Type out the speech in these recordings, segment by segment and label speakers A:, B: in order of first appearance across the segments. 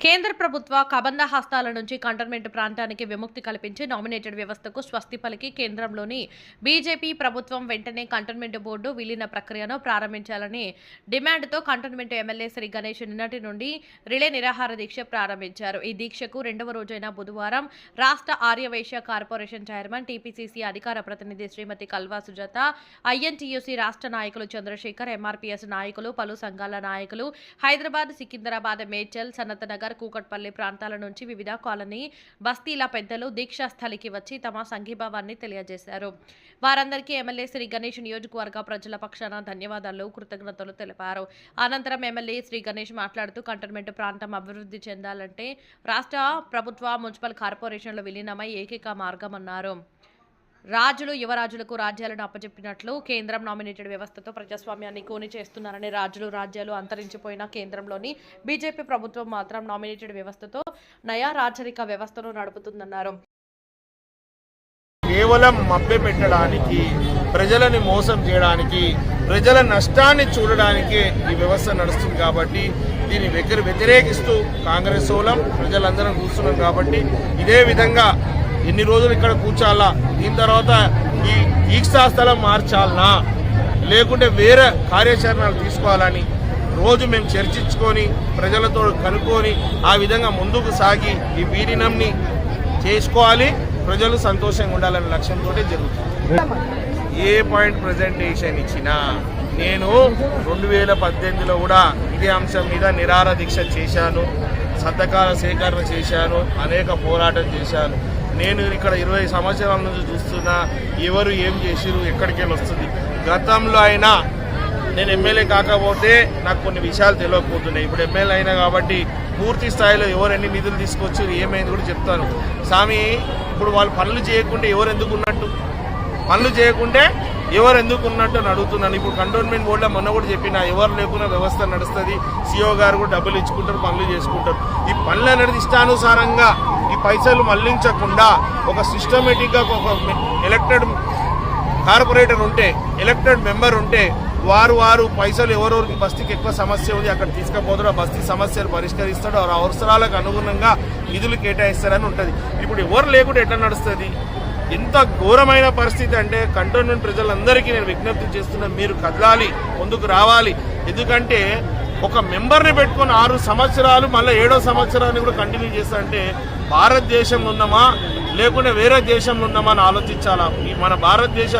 A: కేంద్ర ప్రభుత్వ కబంధ హస్తాల నుంచి కంటోన్మెంట్ ప్రాంతానికి విముక్తి కల్పించి నామినేటెడ్ వ్యవస్థకు స్వస్తి పలికి కేంద్రంలోని బీజేపీ ప్రభుత్వం వెంటనే కంటోన్మెంట్ బోర్డు విలీన ప్రక్రియను ప్రారంభించాలని డిమాండ్తో కంటోన్మెంట్ ఎమ్మెల్యే శ్రీ గణేష్ నిన్నటి నుండి రిలే నిరాహార దీక్ష ప్రారంభించారు. ఈ దీక్షకు రెండవ రోజైన బుధవారం రాష్ట్ర ఆర్యవైశ్య కార్పొరేషన్ చైర్మన్ టీపీసీసీ అధికార ప్రతినిధి శ్రీమతి కల్వా సుజాత ఐఎన్టీయూసీ రాష్ట్ర నాయకులు చంద్రశేఖర్ ఎంఆర్పీఎస్ నాయకులు పలు సంఘాల నాయకులు హైదరాబాద్ సికింద్రాబాద్ మేడ్చల్ సన్నతనగర్ నగర్ కూకట్పల్లి ప్రాంతాల నుంచి వివిధ కాలనీ బస్తీల పెద్దలు దీక్షాస్థలికి వచ్చి తమ సంఘీభావాన్ని తెలియజేశారు. వారందరికీ ఎమ్మెల్యే శ్రీ గణేష్ నియోజకవర్గ ప్రజల పక్షాన ధన్యవాదాలు కృతజ్ఞతలు తెలిపారు. అనంతరం ఎమ్మెల్యే శ్రీ గణేష్ మాట్లాడుతూ కంటోన్మెంట్ ప్రాంతం అభివృద్ధి చెందాలంటే రాష్ట్ర ప్రభుత్వ మున్సిపల్ కార్పొరేషన్లు విలీనమై ఏకైక మార్గమన్నారు రాజులు యువరాజులకు రాజ్యాలను అప్పచెప్పినట్లు కేంద్రం నామినేటెడ్ వ్యవస్థతో ప్రజాస్వామ్యాన్ని కోని చేస్తున్నారని రాజులు రాజ్యాలు అంతరించిపోయిన కేంద్రంలోని బీజేపీ ప్రభుత్వం మాత్రం నామినేటెడ్ వ్యవస్థతో నయా రాచరిక వ్యవస్థను నడుపుతుందన్నారు.
B: కేవలం మభ్య పెట్టడానికి ప్రజలని మోసం చేయడానికి ప్రజల నష్టాన్ని చూడడానికి ఈ వ్యవస్థ నడుస్తుంది కాబట్టి దీన్ని వ్యతిరేకిస్తూ కాంగ్రెస్ సోలం ప్రజలందరం కూర్చున్నాం కాబట్టి ఇదే విధంగా ఎన్ని రోజులు ఇక్కడ కూర్చోాలా? దీని తర్వాత ఈ దీక్షా స్థలం మార్చాలనా లేకుంటే వేరే కార్యాచరణలు తీసుకోవాలని రోజు మేము చర్చించుకొని ప్రజలతో కనుక్కొని ఆ విధంగా ముందుకు సాగి ఈ వీరినంని చేసుకోవాలి. ప్రజలు సంతోషంగా ఉండాలనే లక్ష్యంతో జరుగుతుంది. ఏ పాయింట్ ప్రజెంటేషన్ ఇచ్చినా నేను రెండు వేల పద్దెనిమిదిలో కూడా ఇదే అంశం మీద నిరార దీక్ష చేశాను సంతకాల సేకరణ చేశాను అనేక పోరాటం చేశాను. నేను ఇక్కడ ఇరవై సంవత్సరాల నుంచి చూస్తున్నా ఎవరు ఏం చేసిరు ఎక్కడికి వెళ్ళి వస్తుంది. గతంలో అయినా నేను ఎమ్మెల్యే కాకపోతే నాకు కొన్ని విషయాలు తెలియకపోతున్నాయి. ఇప్పుడు ఎమ్మెల్యే అయినా కాబట్టి పూర్తి స్థాయిలో ఎవరు ఎన్ని నిధులు తీసుకొచ్చి ఏమైంది కూడా చెప్తాను. స్వామి ఇప్పుడు వాళ్ళు పనులు చేయకుంటే ఎవరు ఎందుకు ఉన్నట్టు? పనులు చేయకుంటే ఎవరు ఎందుకు ఉన్నట్టు అని అడుగుతున్నాను. ఇప్పుడు కంటోన్మెంట్ బోర్డులో మొన్న కూడా చెప్పిన ఎవరు లేకుండా వ్యవస్థ నడుస్తుంది. సిఓ గారు కూడా డబ్బులు ఇచ్చుకుంటారు పనులు చేసుకుంటారు. ఈ పనులు అనేది ఇష్టానుసారంగా ఈ పైసలు మళ్ళించకుండా ఒక సిస్టమేటిక్గా ఒక ఎలక్టెడ్ కార్పొరేటర్ ఉంటే ఎలక్టెడ్ మెంబర్ ఉంటే వారు వారు పైసలు ఎవరెవరికి బస్తీకి ఎక్కువ సమస్య ఉంది అక్కడ తీసుకుపోతాడు ఆ బస్తీ సమస్యలు పరిష్కరిస్తాడు ఆ అవసరాలకు అనుగుణంగా నిధులు కేటాయిస్తారని ఉంటుంది. ఇప్పుడు ఎవరు లేకుండా ఎట్లా నడుస్తుంది? ఎంత ఘోరమైన పరిస్థితి అంటే కంటోన్మెంట్ ప్రజలందరికీ నేను విజ్ఞప్తి చేస్తున్నా మీరు కదలాలి ముందుకు రావాలి. ఎందుకంటే ఒక మెంబర్ని పెట్టుకొని ఆరు సంవత్సరాలు మళ్ళీ ఏడో సంవత్సరాన్ని కూడా కంటిన్యూ చేస్తా అంటే భారతదేశంలో ఉన్నామా లేకుంటే వేరే దేశంలో ఉన్నామా అని ఆలోచించాలా? ఈ మన భారతదేశ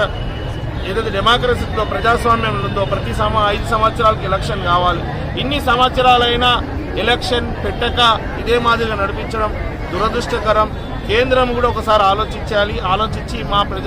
B: ఏదైతే డెమోక్రసీలో ప్రజాస్వామ్యం ఉందో ప్రతి సమ ఐదు సంవత్సరాలకు ఎలక్షన్ కావాలి. ఇన్ని సంవత్సరాలైనా ఎలక్షన్ పెట్టక ఇదే మాదిరిగా నడిపించడం దురదృష్టకరం. కేంద్రం కూడా ఒకసారి ఆలోచించాలి. ఆలోచించి మా ప్రజ